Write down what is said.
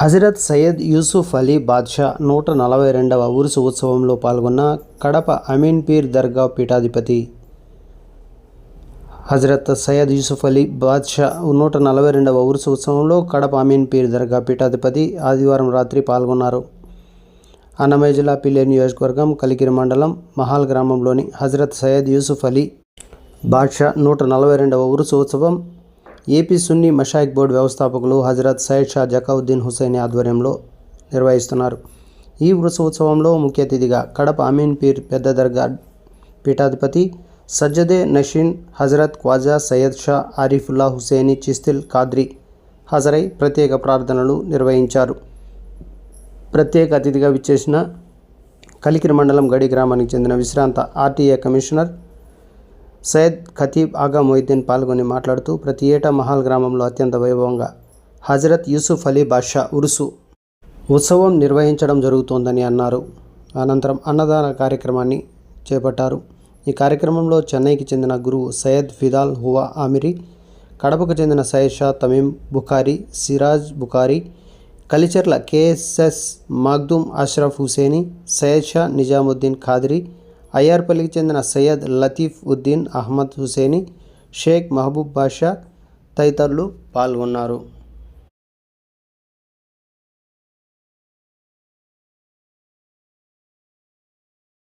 హజరత్ సయ్యద్ యూసుఫ్ అలీ బాద్షా నూట నలభై రెండవ ఉరుసు ఉత్సవంలో పాల్గొన్న కడప అమీన్ పీర్ దర్గా పీఠాధిపతి. హజరత్ సయ్యద్ యూసుఫ్ అలీ బాద్షా నూట నలభై రెండవ ఉరుసు ఉత్సవంలో కడప అమీన్ పీర్ దర్గా పీఠాధిపతి ఆదివారం రాత్రి పాల్గొన్నారు. అన్నమయ్య జిల్లా పిల్లే నియోజకవర్గం కలికిరి మండలం మహాల్ గ్రామంలోని హజరత్ సయ్యద్ యూసుఫ్ అలీ బాద్షా నూట నలభై రెండవ ఉరుసు ఉత్సవం ఏపీ సున్నీ మషాయిక్ బోర్డు వ్యవస్థాపకులు హజరత్ సయ్యద్ షా జకావుద్దీన్ హుసేన్ ఆధ్వర్యంలో నిర్వహిస్తున్నారు. ఈ ఉరుసు ఉత్సవంలో ముఖ్య అతిథిగా కడప అమీన్ పీర్ పెద్ద దర్గా పీఠాధిపతి సజ్జదే నషీన్ హజరత్ ఖ్వాజా సయ్యద్ షా ఆరిఫుల్లా హుసేని చిస్తిల్ ఖాద్రి హాజరై ప్రత్యేక ప్రార్థనలు నిర్వహించారు. ప్రత్యేక అతిథిగా విచ్చేసిన కలికిరి మండలం గడి గ్రామానికి చెందిన విశ్రాంత ఆర్టీఏ కమిషనర్ సయ్యద్ ఖతీబ్ ఆగా మొయిద్దీన్ పాల్గొని మాట్లాడుతూ ప్రతి ఏటా మహాల్ గ్రామంలో అత్యంత వైభవంగా హజరత్ యూసుఫ్ అలీ బాషా ఉరుసు ఉత్సవం నిర్వహించడం జరుగుతోందని అన్నారు. అనంతరం అన్నదాన కార్యక్రమాన్ని చేపట్టారు. ఈ కార్యక్రమంలో చెన్నైకి చెందిన గురువు సయ్యద్ ఫిదాల్ హువా ఆమిరి కడపకు చెందిన సయ్యద్ షా తమీం బుఖారీ సిరాజ్ బుఖారీ కలిచెర్ల కేఎస్ఎస్ మగ్దూమ్ అష్రఫ్ హుసేని సయ్యద్ షా నిజాముద్దీన్ ఖాద్రి అయ్యార్పల్లికి చెందిన సయ్యద్ లతీఫ్ ఉద్దీన్ అహ్మద్ హుసేని షేక్ మహబూబ్ బాషా తదితరులు పాల్గొన్నారు.